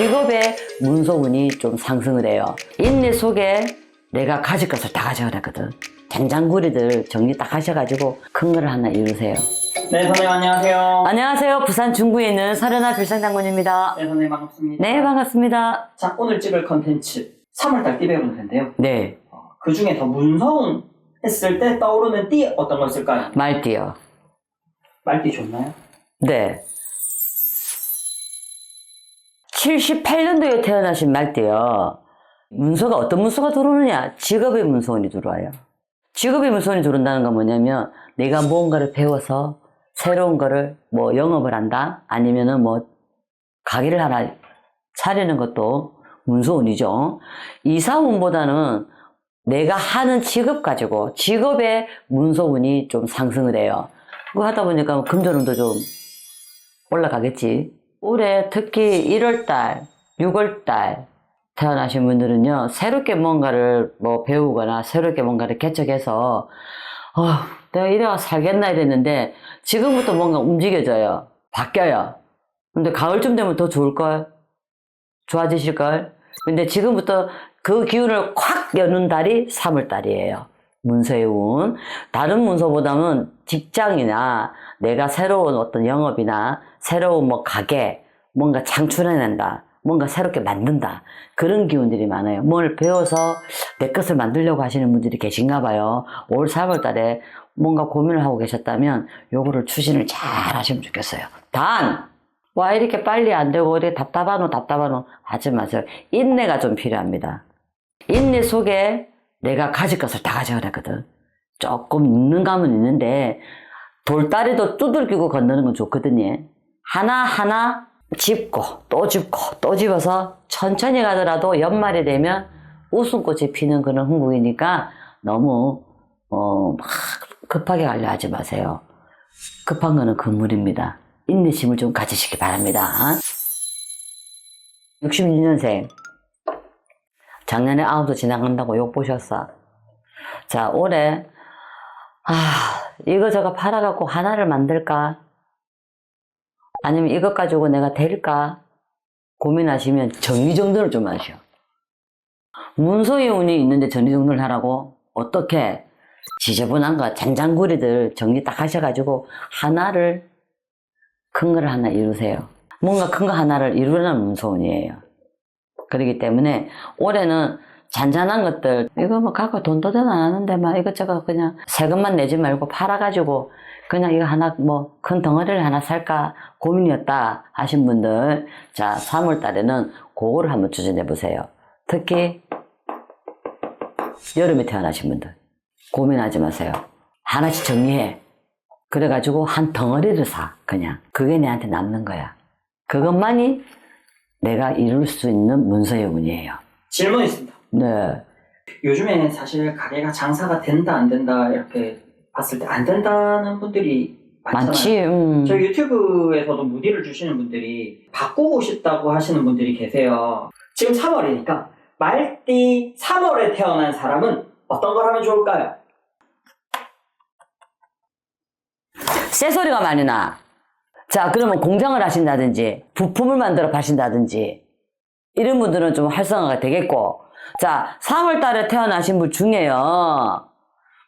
직업의 문서운이 좀 상승을 해요. 인내 속에 내가 가질 것을 다 가져가랬거든. 된장구리들 정리 딱 하셔가지고 큰 거를 하나 이루세요. 네, 선생님 안녕하세요. 안녕하세요. 부산 중구에 있는 서련아 필상장군입니다. 네, 선생님 반갑습니다. 네, 반갑습니다. 자, 오늘 찍을 컨텐츠 3월달 띠 배우는 텐데요. 네, 그 중에 더 문서운 했을 때 떠오르는 띠 어떤 거 있을까요? 말띠요. 말띠 좋나요? 네. 78년도에 태어나신 말띠요. 문서가 어떤 문서가 들어오느냐? 직업의 문서원이 들어와요. 직업의 문서원이 들어온다는 건 뭐냐면 내가 무언가를 배워서 새로운 거를 뭐 영업을 한다? 아니면은 뭐 가게를 하나 차리는 것도 문서운이죠. 이사운보다는 내가 하는 직업 가지고 직업의 문서운이 좀 상승을 해요. 그거 하다 보니까 금전운도 좀 올라가겠지. 올해 특히 1월달, 6월달 태어나신 분들은요, 새롭게 뭔가를 뭐 배우거나 새롭게 뭔가를 개척해서, 어, 내가 이래야 살겠나 이랬는데, 지금부터 뭔가 움직여져요. 바뀌어요. 근데 가을쯤 되면 더 좋을걸? 좋아지실걸? 근데 지금부터 그 기운을 콱 여는 달이 3월달이에요. 문서의 운. 다른 문서보다는 직장이나 내가 새로운 어떤 영업이나 새로운 뭐 가게, 뭔가 창출해낸다. 뭔가 새롭게 만든다. 그런 기운들이 많아요. 뭘 배워서 내 것을 만들려고 하시는 분들이 계신가 봐요. 올 3월 달에 뭔가 고민을 하고 계셨다면 요거를 추진을 잘 하시면 좋겠어요. 단! 와, 이렇게 빨리 안 되고, 이렇게 답답하노, 답답하노 하지 마세요. 인내가 좀 필요합니다. 인내 속에 내가 가질 것을 다 가져가랬거든. 조금 늦는 감은 있는데, 돌다리도 두들기고 건너는 건 좋거든요. 하나하나 짚고, 또 짚고, 또 집어서 천천히 가더라도 연말이 되면 웃음꽃이 피는 그런 흥국이니까 너무, 어, 막 급하게 가려 하지 마세요. 급한 거는 금물입니다. 인내심을 좀 가지시기 바랍니다. 66년생. 작년에 아홉도 지나간다고 욕 보셨어. 자, 올해, 아, 이거저거 팔아갖고 하나를 만들까? 아니면 이것 가지고 내가 될까? 고민하시면 정리정돈을 좀 하셔. 문서의 운이 있는데 정리정돈을 하라고? 어떻게? 지저분한 거, 잔장구리들 정리 딱 하셔가지고 하나를, 큰 거를 하나 이루세요. 뭔가 큰 거 하나를 이루려는 문서운이에요. 그렇기 때문에 올해는 잔잔한 것들 이거 뭐 갖고 돈도 안 하는데 막 이것저것 그냥 세금만 내지 말고 팔아가지고 그냥 이거 하나 뭐 큰 덩어리를 하나 살까 고민이었다 하신 분들 자 3월 달에는 그거를 한번 추진해 보세요 특히 여름에 태어나신 분들 고민하지 마세요 하나씩 정리해 그래가지고 한 덩어리를 사 그냥 그게 내한테 남는 거야 그것만이 내가 이룰 수 있는 문서의 운이에요. 질문 있습니다. 네. 요즘에 사실 가게가 장사가 된다 안 된다 이렇게 봤을 때 안 된다는 분들이 많잖아요. 많지. 음. 저희 유튜브에서도 무디를 주시는 분들이 바꾸고 싶다고 하시는 분들이 계세요. 지금 3월이니까 말띠 3월에 태어난 사람은 어떤 걸 하면 좋을까요? 쇠소리가 많이 나. 자, 그러면 공장을 하신다든지, 부품을 만들어 파신다든지, 이런 분들은 좀 활성화가 되겠고, 자, 3월 달에 태어나신 분 중에요.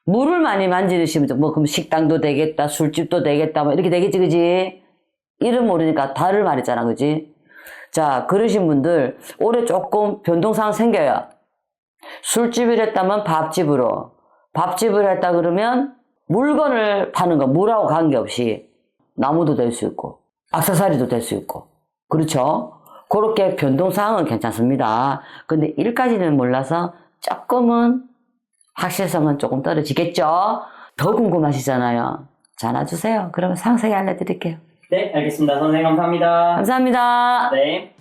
물을 많이 만지시면, 뭐, 그럼 식당도 되겠다, 술집도 되겠다, 뭐, 이렇게 되겠지, 그지? 이름 모르니까 달을 말했잖아, 그지? 자, 그러신 분들, 올해 조금 변동사항 생겨요. 술집을 했다면 밥집으로, 밥집을 했다 그러면 물건을 파는 거, 물하고 관계없이 나무도 될 수 있고, 악세사리도 될 수 있고, 그렇죠? 그렇게 변동사항은 괜찮습니다. 근데 일까지는 몰라서 조금은 확실성은 조금 떨어지겠죠? 더 궁금하시잖아요. 전화 주세요. 그러면 상세히 알려드릴게요. 네, 알겠습니다. 선생님 감사합니다. 감사합니다. 네.